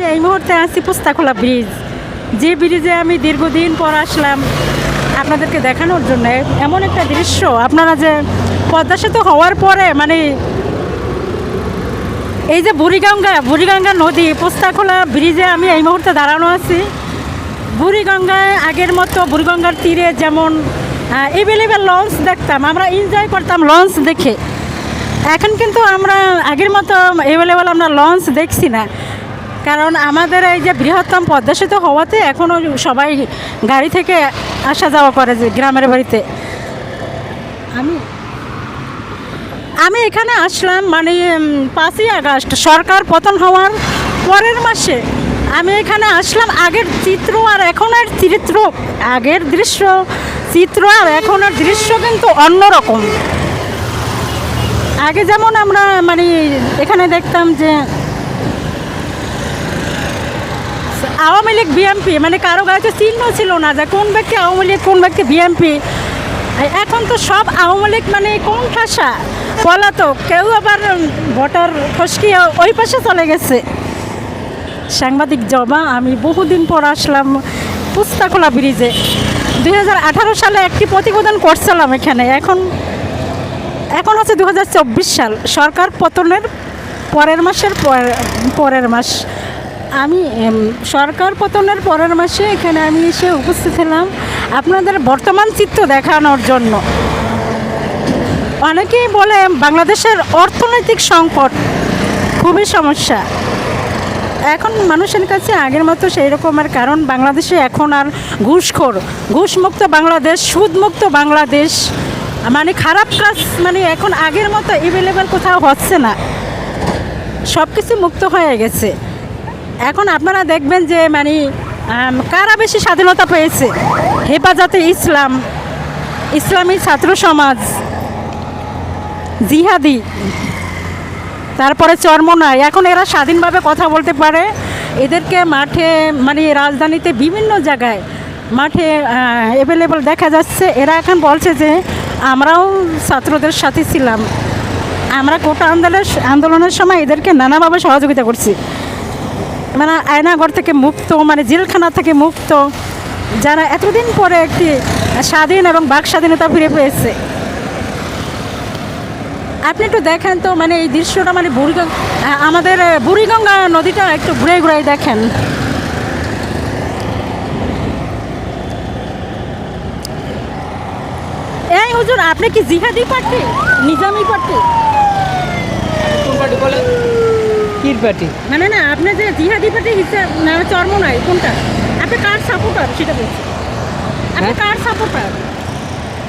আমি এই মুহূর্তে আছি পুস্তাখোলা ব্রিজ যে ব্রিজে আমি দীর্ঘদিন পর আসলাম আপনাদেরকে দেখানোর জন্য, এমন একটা দৃশ্য। আপনারা যে পদ্মা সেতু হওয়ার পরে মানে এই যে বুড়িগঙ্গা বুড়িগঙ্গা নদী, পোস্তাখোলা ব্রিজে আমি এই মুহূর্তে দাঁড়ানো আছি। বুড়িগঙ্গায় আগের মতো বুড়িগঙ্গার তীরে যেমন এভেলেবেল লঞ্চ দেখতাম, আমরা এনজয় করতাম লঞ্চ দেখে। এখন কিন্তু আমরা আগের মতো এভেলেবেল আমরা লঞ্চ দেখছি না। কারণ আমাদের এই যে বৃহত্তম পদ্মা সেতু হওয়াতে এখনও সবাই গাড়ি থেকে আসা যাওয়া করে যে গ্রামের বাড়িতে। আমি আমি এখানে আসলাম মানে পাঁচই আগস্ট, সরকার পতন হওয়ার পরের মাসে। আমি এখানে আসলাম, আগের চিত্র আর এখনের চিত্র, আগের দৃশ্য, চিত্র আর এখনের দৃশ্য কিন্তু অন্যরকম আগে যেমন আমরা মানে এখানে দেখতাম যে আওয়ামী লীগ বিএমপি মানে কারও কাছে চিহ্ন ছিল না যে কোন ব্যক্তি আওয়ামী লীগ, কোন ব্যক্তি বিএমপি এখন তো সব আওয়ামী লীগ মানে কোন ঠাসা পলাতক, কেউ আবার ভোটার ফসকিয়ে ওই পাশে চলে গেছে। সাংবাদিক জমা, আমি বহুদিন পর আসলাম পুস্তাকোলা ব্রিজে। দুই হাজার আঠারো সালে একটি প্রতিবেদন করছিলাম এখানে। এখন এখন হচ্ছে দু হাজার চব্বিশ সাল। সরকার পতনের পরের মাসের পর- পরের মাস। আমি সরকার পতনের পরের মাসে এখানে আমি এসে উপস্থিত হলাম আপনাদের বর্তমান চিত্র দেখানোর জন্য। অনেকেই বলে বাংলাদেশের অর্থনৈতিক সংকট খুবই সমস্যা। এখন মানুষের কাছে আগের মতো সেই রকমের কারণ বাংলাদেশে এখন আর ঘুষখোর। ঘুষমুক্ত বাংলাদেশ, সুদমুক্ত বাংলাদেশ মানে খারাপ কাজ মানে এখন আগের মতো এভেলেবেল কোথাও হচ্ছে না। সব কিছু মুক্ত হয়ে গেছে। এখন আপনারা দেখবেন যে মানে কারা বেশি স্বাধীনতা পেয়েছে? হেফাজতে ইসলাম, ইসলামী ছাত্র সমাজ, জিহাদি, তারপরে চরমনায় এখন এরা স্বাধীনভাবে কথা বলতে পারে। এদেরকে মাঠে মানে রাজধানীতে বিভিন্ন জায়গায় মাঠে অ্যাভেলেবল দেখা যাচ্ছে। এরা এখন বলছে যে, আমরাও ছাত্রদের সাথে ছিলাম। আমরা কোটা আন্দোলনের আন্দোলনের সময় এদেরকে নানাভাবে সহযোগিতা করছি। মানে আয়নাঘর থেকে মুক্ত মানে জেলখানা থেকে মুক্ত, যারা এতদিন পরে একটি স্বাধীন এবং বাক স্বাধীনতা ফিরে পেয়েছে। আপনি একটু দেখেন তো মানে এই দৃশ্যটা মানে বুড়িগঙ্গা আমাদের বুড়িগঙ্গা নদীটা একটু ঘুরে ঘুরে দেখেন। এই হুজুর, আপনি কি জিহাদি পার্টি? নিজামি পার্টি? কোন পার্টি। পার্টি মানে না আপনি যে জিহাদি পার্টি হিসেবে না চর্ম নাই কোনটা? আপনি কার সাপোর্টার সেটা বলছি। আপনি হ্যাঁ? কার সাপোর্টার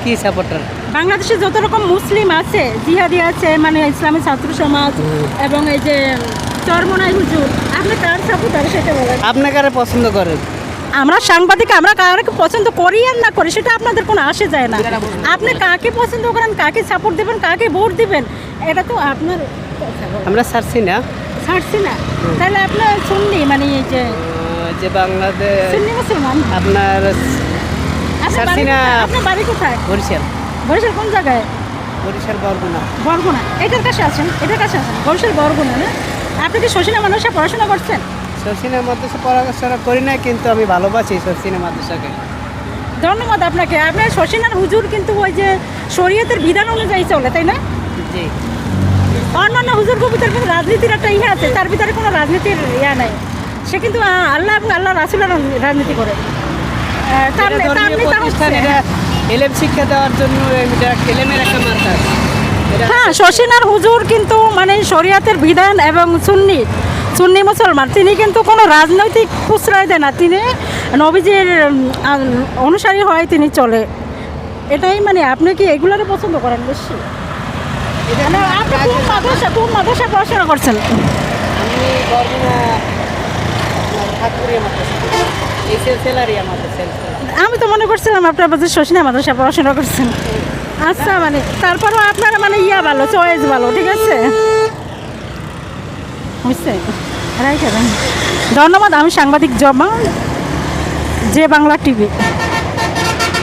কি সাপোর্টার বাংলাদেশে যত রকম মুসলিম আছে জিহাদি আছে মানে ইসলামী ছাত্র সমাজ এবং এই যে চরমনাই হুজুর আপনি কার সাপোর্টার সেটা বলেন। আপনি কারে পছন্দ করেন? আমরা সাংবাদিক আমরা কাকে পছন্দ করি আর না করি সেটা আপনাদের কোনো আসে যায় না। আপনি কাকে পছন্দ করেন কাকে সাপোর্ট দিবেন কাকে ভোট দিবেন এটা তো আপনার আমরা ছাড়ছি না। ছাড়ছি না। তাহলে আপনার শুননি মানে এই যে যে বাংলাদেশ সুন্নি মুসলমান? আপনার আপনার ছাড়ছি না। আপনার বাড়ি কোথায়? বরিশাল। বরিশাল কোন জায়গায়? বরিশাল বরগুনা। বরগুনা। এটার কাছে আছেন? এটার কাছে আছেন? বরিশাল বরগুনা না? আপনি কি শশীনা মানুষে পড়াশোনা করছেন? মাদ্রাসা পড়াশোনা করি না কিন্তু আমি ভালোবাসি মাদ্রাসাকে। ধন্যবাদ আপনাকে। আপনার শশীনার হুজুর কিন্তু ওই যে শরীয়তের বিধান অনুযায়ী চলে তাই না? জি। অন্যান্য হুজুর কবিতার কিন্তু রাজনীতির একটা ইয়ে আছে তার ভিতরে কোনো রাজনীতির ইয়া নাই। সে কিন্তু আল্লাহ এবং আল্লাহ রাসুলের রাজনীতি করে। তার নেতা এটা এলেম শিক্ষা দেওয়ার জন্য একটা হ্যাঁ শশীনার হুজুর কিন্তু মানে শরিয়াতের বিধান এবং সুন্নি সুন্নি মুসলমান। তিনি কিন্তু কোনো রাজনৈতিক প্রশ্রয় দেন না। তিনি নবীজির অনুসারী হয় তিনি চলে। এটাই মানে আপনি কি এগুলারে পছন্দ করেন বেশি? মানে আপনি কোন মাদ্রাসা কোন মাদ্রাসা পড়াশোনা করছেন? আমি বরগুনা ঠাকুরিয়া মাদ্রাসা এই সেলসেলারি আমাদের আমি তো মনে করছিলাম আপনার বাজে শশীনা মাদ্রাসা পড়াশোনা করছেন। আচ্ছা মানে তারপরও আপনার মানে ইয়া ভালো চয়েস ভালো ঠিক আছে? বুঝছে রাইট ধন্যবাদ আমি সাংবাদিক জমা যে বাংলা টিভি।